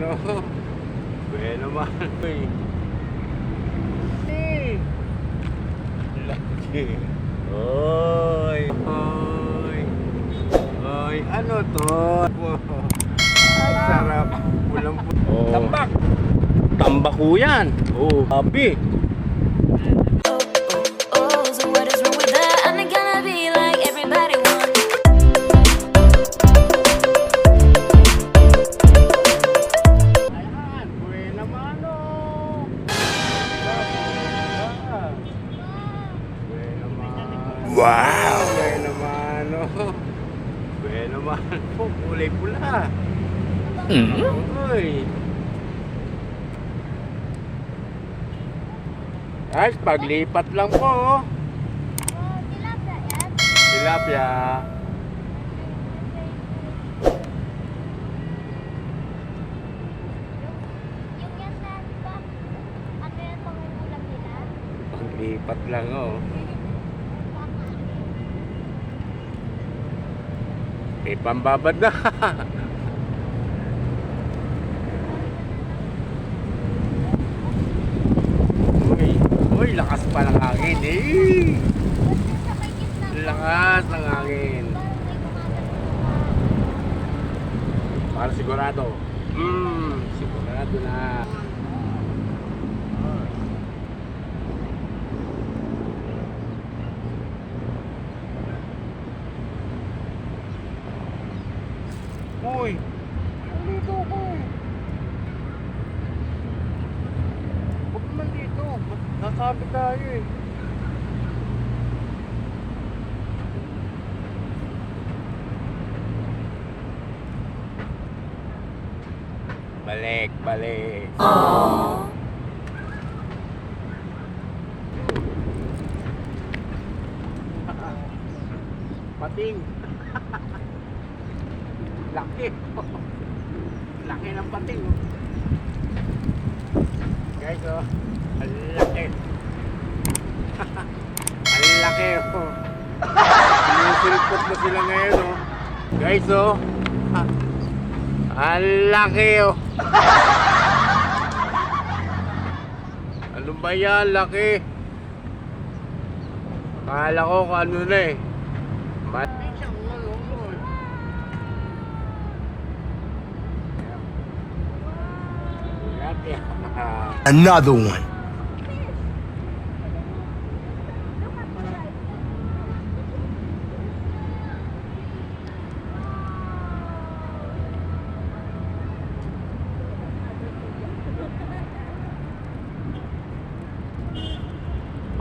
No. Bueno man. Uy. Eh. Laki. Oy. Oy. Oy. Ano to? Ay, sarap. Pulang po. Oh. Tambak. Tambak po yan. Oh. Happy. Guys, paglipat lang po. oh. Tilapia. Paglipat lang oh. May pambabad na. uy, uy, lakas pa ng hangin eh. Lakas ng hangin. Para sigurado. Hmm, sigurado na. Uy, nandito ako eh. Huwag naman dito. Nasabit tayo eh. Balik, balik. Pating. Laki. Laki ng pating. oh. Guys, oh. Ang laki. Ang laki, oh. Sinisilpot na sila ngayon, oh. Guys, oh. Ang laki, oh. Ano ba yan? Laki. Akala ko kung ano na eh. Ano eh. Another one.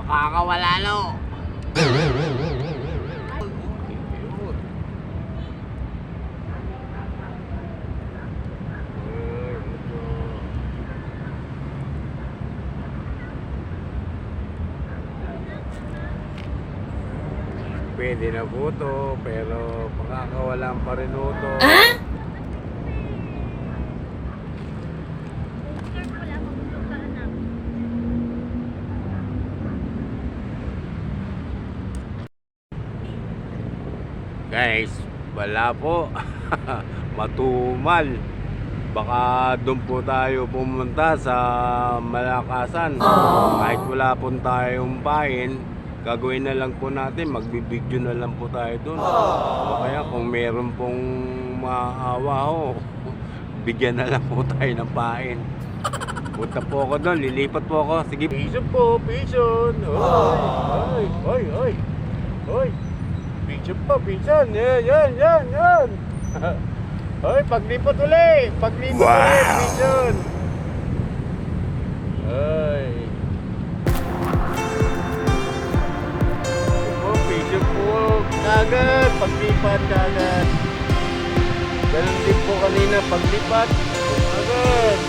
Makakawala no. Pwede na po to, pero makakawalan pa rin po to. Anak. Guys, wala po. Matumal. Baka doon po tayo pumunta sa Malakasan. Kahit wala po tayong pain, gagawin na lang po natin, magbibideo na lang po tayo doon. O kaya kung meron pong maawa ho, bigyan na lang po tayo ng pain. Punta po ako doon, lilipat po ako. Sige, piso po, piso. Oy, oy, oy, oy. Oy. Piso po, piso. Yan, yan, yan, yan. Oy, paglipat uli. Paglipat Wow. uli, piso. Oy. Kagad, paglipat kagad. Ganun din po kanina, paglipat. Kagad.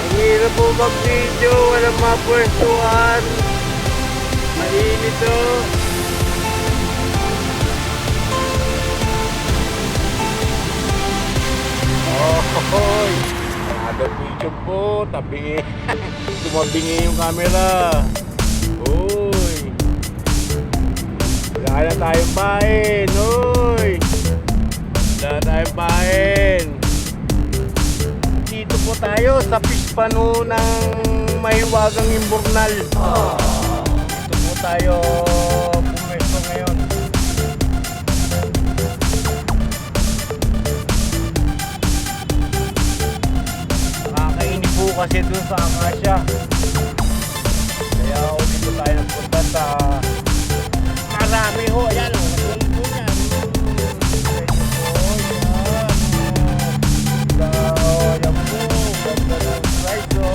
Ang hirap po mag-video, walang mapwestuhan. Mainit to. Oh, hoy. Hanggang YouTube po, tabi. Tumabingi yung camera. Uy. Wala na tayong pain. Uy. Wala na tayong pain. Dito po tayo sa pispano ng mahiwagang imbornal. Dito po tayo kasi dun sa Akasya. Kaya ho, dito tayo nagpunta sa marami ho. Ayan o, price o.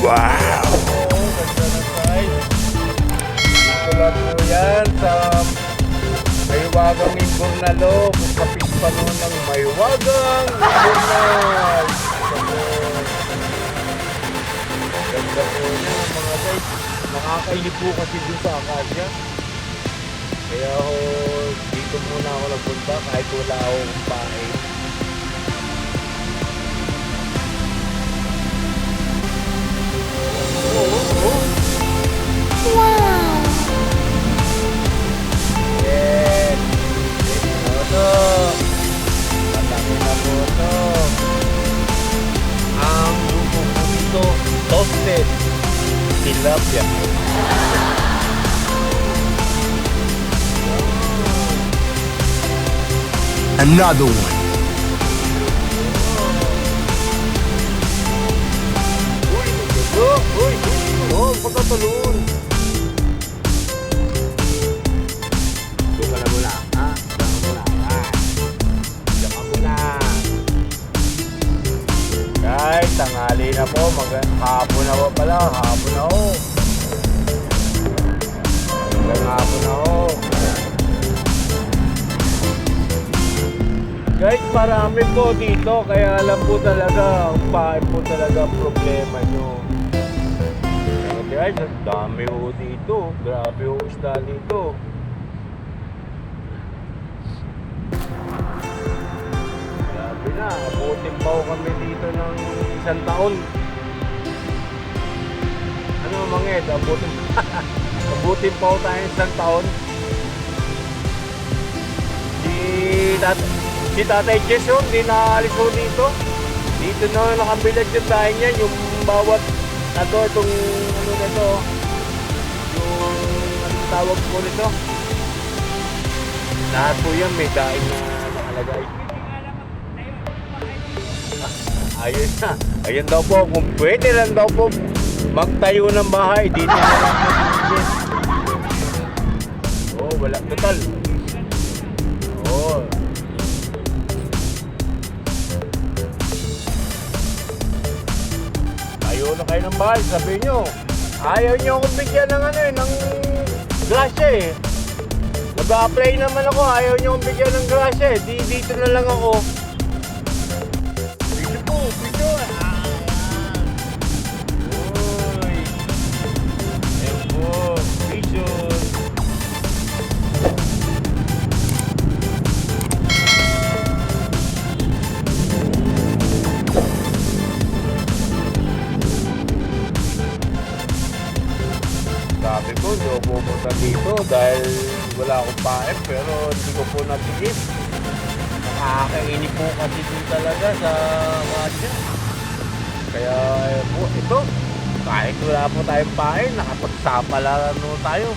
Wow. Oo, ganda ng price. Dito lang po yan sa Maywagang Imburnalo. Kapis pa noon ng Maywagang Imburnal. Ganda po niya mga guys. Nakakainip po kasi dun sa Acacia. Kaya ho, dito muna ako nagpunta kahit wala akong ito. Ang luto po dito, toasted tilapia. Another one. Uy, gusto! Uy, oh, pagkatalon. Doon ka na po. Mag hapon na po pala. Hapon na ho. Hanggang hapon na ho. Guys, marami po dito. Kaya alam po talaga, ang pain po talaga ang problema nyo. Guys, ang dami ho dito. Grabe ho isda dito. Grabe na, abutin pa ho kami dito ng isang taon. Ano ito, abutin abutin pa ho tayo ng isang taon. Si, tat si Tatay Jess ho, hindi naalis ho dito. Dito na nakabilad yung dahil niya, yung bawat, ano itong, ano na ito, yung, anong tawag po nito? Lahat po yan, may daing na nakalagay. Ayun na. Ayun daw po, kung pwede lang daw po magtayo ng bahay, dito na lang. Oh, wala. Total. Oh. Tayo na kayo ng bahay, sabi nyo. Ayaw nyo akong bigyan ng ano eh, ng grasya eh. Nag-apply naman ako, ayaw nyo akong bigyan ng grasya eh. Di, dito na lang ako. Po din talaga sa Russia. Kaya eh, po, ito, kahit wala po tayong pain, nakapagsapalaran no tayo.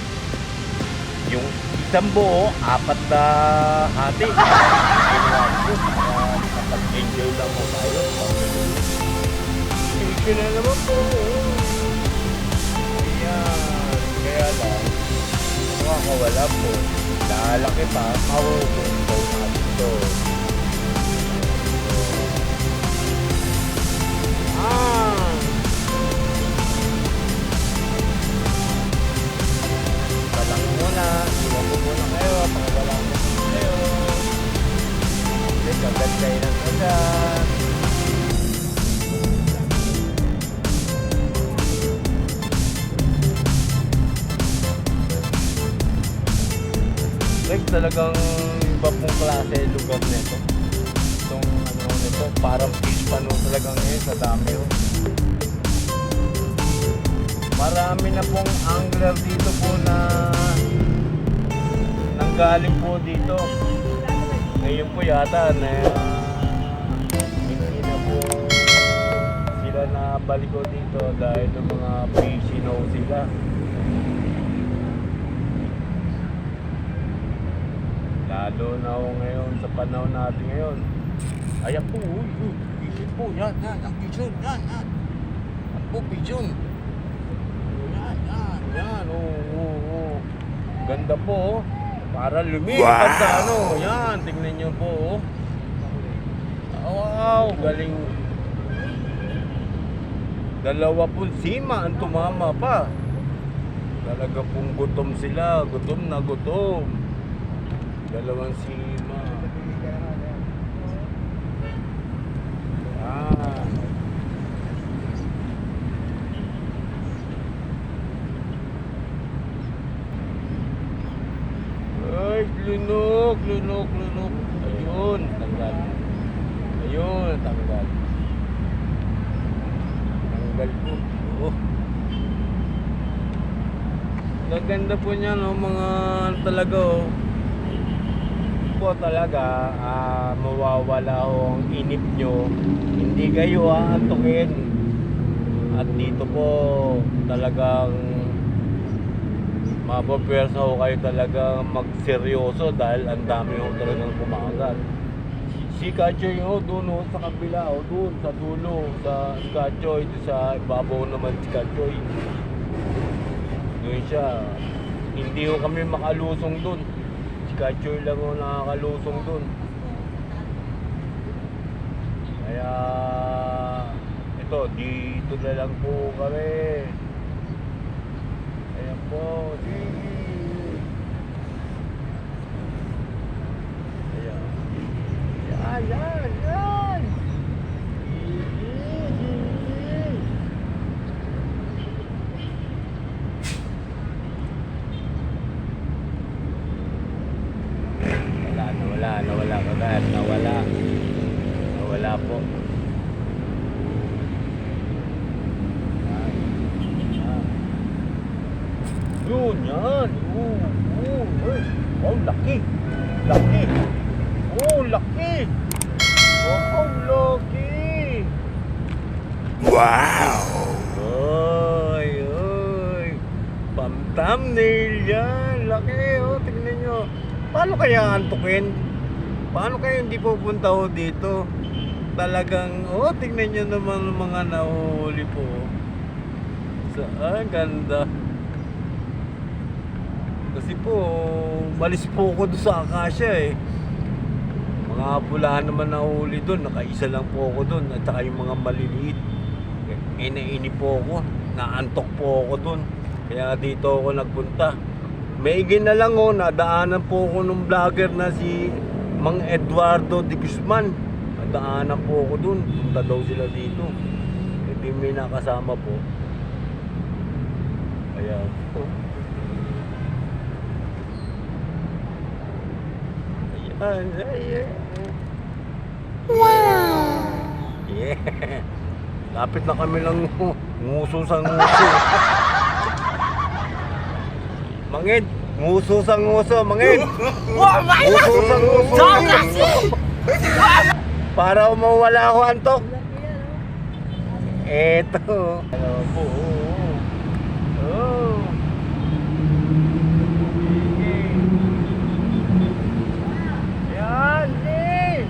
Yung isang buo, apat na hati. Nakapag-enjoy lang mo tayo. Sige na naman po. Ayan, kaya lang, makakawala po. Lalaki pa, mahuhulog natin to. Ah! Talang muna, iwan ko muna kayo, pag wala ko kayo. Kasi agad kayo ng. Like talagang iba pong klase lugar nito. Itong ano nito, parang fish pa no talagang ngayon sa dami oh. Marami na pong angler dito po na nanggaling po dito. Ngayon po yata na hindi na po binabalik ko dito dahil ng mga pisino sila. Lalo na ngayon sa panahon natin ngayon. Ayan po, uy, uy, po, yan, yan, ang pigeon, yan, yan. Yan po, pigeon. Yan, yan, yan, oo, oo, oo. Ganda po, oh. Para lumipad sa Wow. ano, yan, tingnan nyo po, oh. Wow, galing. Dalawa pong sima ang tumama pa. Talaga pong gutom sila, gutom na gutom. Dalawang sima. Ah. Ay, lunok, lunok, lunok. Ayun, tanggal. Ayun, tanggal. Tanggal po. Oh. Gaganda po niya, no? Mga ano talaga, oh. Po talaga, ah, mawawala ho ang inip nyo. Hindi kayo aantukin. At dito po, talagang mapapwersa ho kayo talaga magseryoso dahil ang dami ho talagang kumagat. Si Kachoy ho, doon ho sa kabila ho, doon sa dulo, sa Kachoy, sa ibabaw naman si Kachoy. Doon siya. Hindi ho kami makalusong doon. Si Kachoy lang ho nakakalusong doon. Kaya, ito, dito na lang po kami. Ayan po, sige. Ayan. Yan, yan, yan. Sige, sige. Wala, nawala, nawala kagad, nawala. Nawala po. Ay, ah. Yun, yan. Oo, oo, ay. Oh, laki. Laki. Oh, laki. Oh, laki. Wow. Oy, oy. Pam thumbnail yan. Laki, oh. Tignan nyo. Paano kaya antukin? Paano kaya hindi pupunta ho dito? Talagang, oh, tignan nyo naman mga nahuhuli po. Sa, ah, ganda. Kasi po, malis po ako doon sa Akasya eh. Mga pulahan naman nahuli doon, nakaisa lang po ako doon. At saka yung mga maliliit. Eh, naini po ako, naantok po ako doon. Kaya dito ako nagpunta. Maigi na lang oh, nadaanan po ako ng vlogger na si Mang Eduardo de Guzman. Nadaanan po ako doon. Punta daw sila dito. Hindi may nakasama po. Kaya po. Ayan, ayan. Wow! Yeah. Lapit na kami lang nguso sa nguso. Mangid, nguso sa nguso, mangid. Nguso sa nguso. Para mawala ako antok. Eto. Ano po? Oh. Sige. Yan, eh.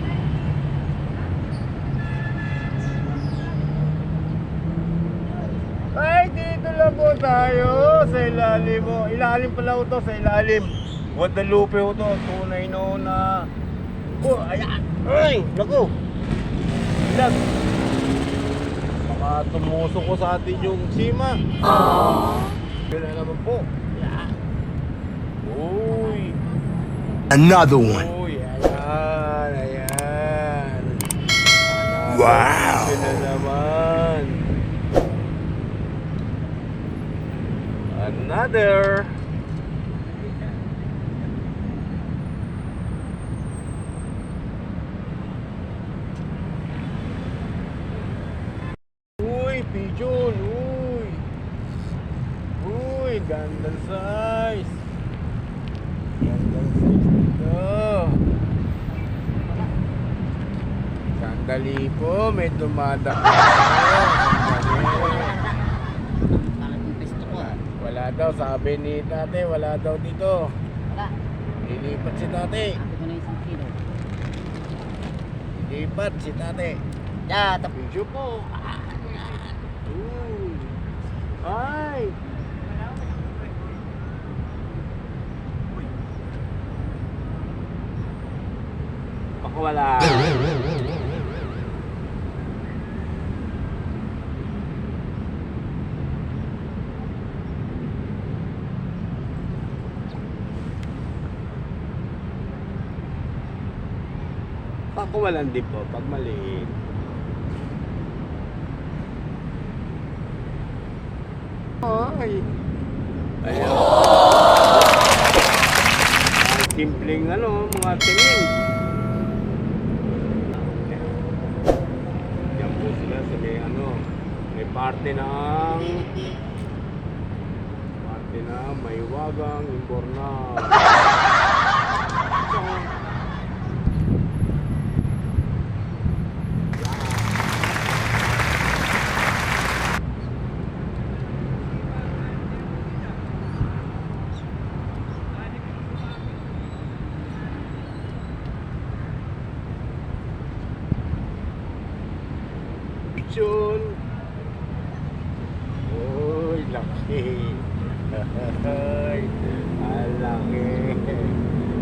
Ay, dito lang po tayo sa ilalim mo. Ilalim pala ko to sa ilalim. Guadalupe ko to. Tunay no na... Oh, ayan. Ay, naku. Ilag. Baka tumusok ko sa atin yung sima. Yun na naman po. Yan. Uy. Another one. Uy, ayan. Ayan. Wow. Na naman. Another. Uy, pigeon. Uy. Uy, gandang size. Gandang size nito. Sandali po, may dumadaan. Sandali. Bakit yung pesto ko ah? Wala daw, sabi ni tate, wala daw dito. Wala. Lilipat si tate. Sabi ko na isang kilo. Lilipat si tate. Yeah, tapos. Video po. Ay! Baka wala. Baka walang dip po pag maliit. Ay. Ayun. Ang simpleng ano, mga tingin. Yan po sila sa may ano, may parte ng parte na may wagang imborna. Pichon. Uy, laki. Ay, ang laki.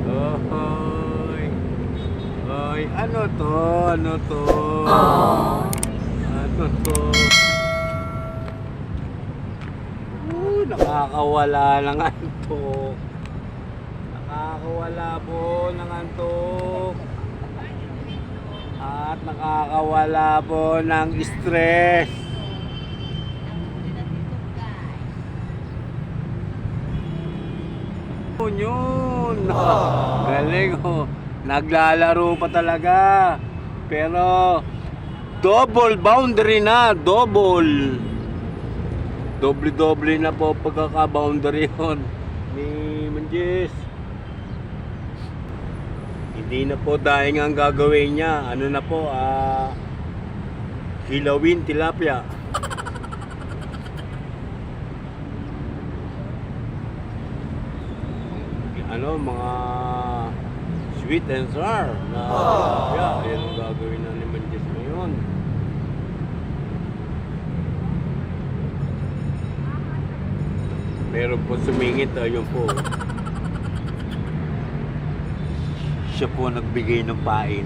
Oy. Oy, ano to? Ano to? Ano to? Uy, nakakawala ng antok. Nakakawala po ng antok. At nakakawala po ng stress. Yun. Galing oh. Naglalaro pa talaga. Pero double boundary na, double. Doble-doble na po pagkaka-boundary yun ni Manjis. Hindi na po dahil ang gagawin niya. Ano na po, ah, kilawin tilapia. ano, mga sweet and sour na tilapia. Yan ang gagawin na ni Manjis ngayon. Meron po sumingit, ayun po. Siya po nagbigay ng pain.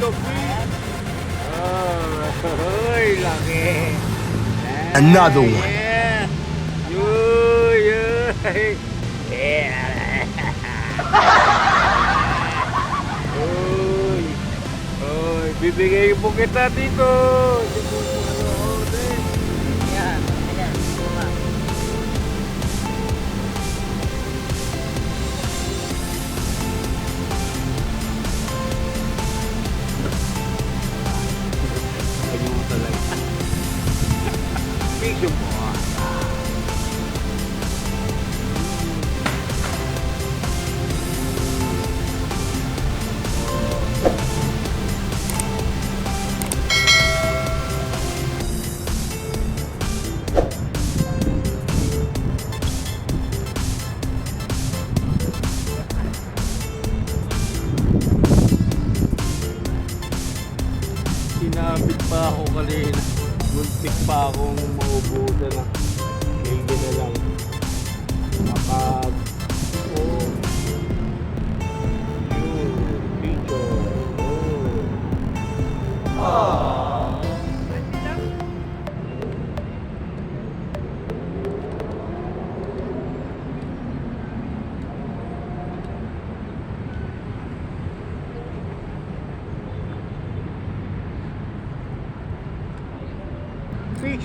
Laki. Ah, laki. Another one. Uy, bibigay po kita dito.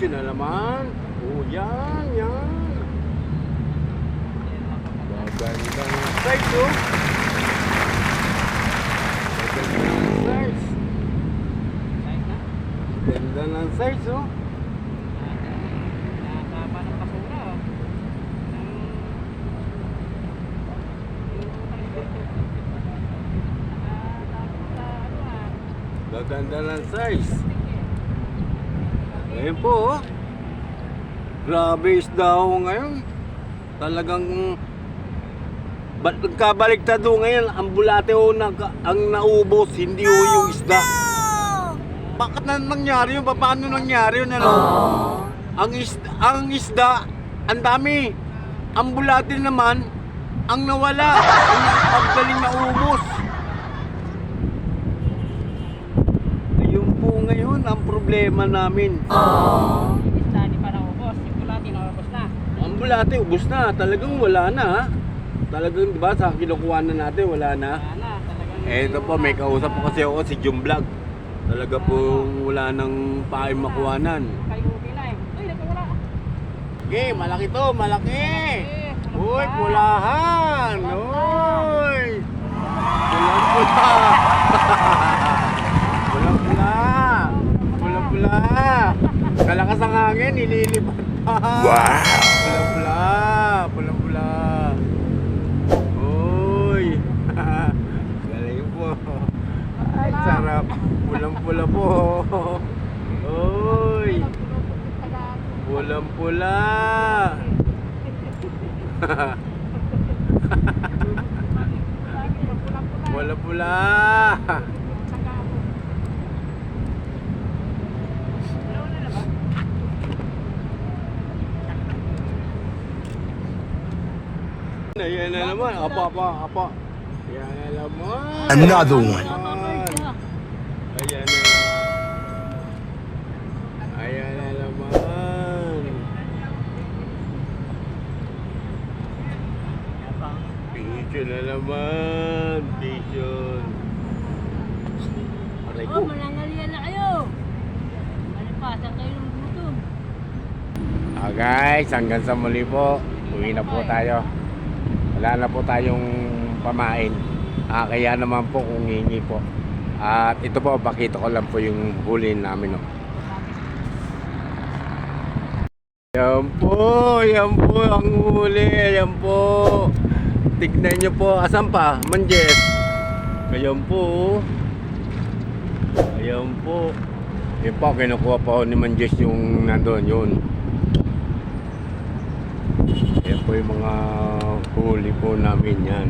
Fiction na naman. Oh, yan, yan. Maganda ng size, oh. Maganda ng size. Ng size, oh. Gaganda ng size. Ngayon po, oh. Grabe isda ho ngayon. Talagang Ba't nagkabaliktad ho ngayon? Ang bulate ho na, ang naubos, hindi ho yung isda. Bakit na nangyari yun? Paano nangyari yun? Ano? Ang isda, ang isda, ang dami. Ang bulate naman, ang nawala. Ang pagdaling naubos. Ayun po ngayon ang problema namin. Isda, di pa naubos. Yung bulati naubos na. Ang bulate, ubos na. Talagang wala na. Talagang, di ba, sa kinukuha na natin, wala na. Wala na. Talagang... Eh, po, may kausap po kasi ako si Jum Vlog. Talaga po wala nang paay makuhanan. Kayo na eh. Uy, nagkawala. Okay, malaki to, malaki. Uy, pulahan. Uy. Pulang pula. Pulang pula. Pulang pula. Kalakas ang hangin, nililipat pa. Wow! Pulang pula. Pulang pula. Uy. Galing po. Ay, sarap. Pulang pula po. Uy. Pulang pula. Pula pula. Ayan na naman. Apa, apa, apa. Ayan na naman. Another one. Ayan na. Ayan na naman. Picture na naman. Picture. Aray ko. Oh, manangalian na kayo. Malipasan kayo ng gutom. Ah guys, hanggang sa muli po. Uwi na po tayo. Wala na po tayong pamain. Ah, kaya naman po kung hingi po. At ito po, pakita ko lang po yung huli namin. No. Yan po, yan po ang huli. Yan po. Tignan nyo po. Asan pa? Manjes. Ayan po. Ayan po. Yan po, kinukuha ako ni Manjes yung nandun yun. Yan po yung mga huli po namin yan.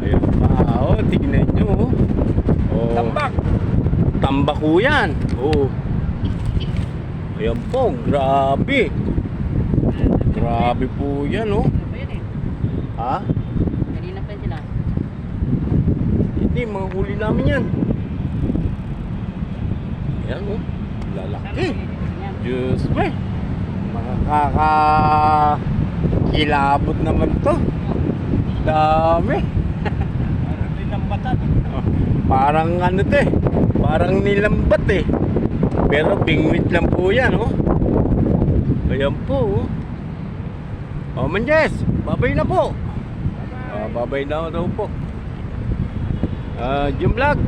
Ayan pa. Oh, tignan nyo. Oh. Tambak. Tambak po yan. Oh. Ayan po, grabe. Grabe po yan, oh. Ha? Kanina pa sila. Hindi, mga huli namin yan. Ayan, oh. Lalaki. Diyos me. Makakaka kilabot naman to. Dami. Oh, Parang ano to eh. Parang nilambat eh. Pero bingwit lang po yan oh. Ayan po oh. Oh Manjes, babay na po. Ah, babay na daw po. Ah, Jim Vlog.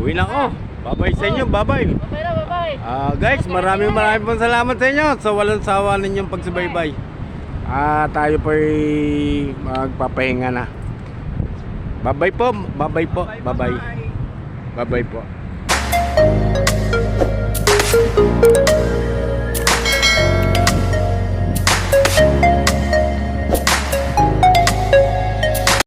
Uwi na ako. Babay sa inyo, babay. Bye na, bye-bye. Ah, guys, maraming maraming pong salamat sa inyo sa walang sawa ninyong pagsubaybay. Ah, tayo po ay magpapahinga na. Babay po, babay po, babay. Babay po.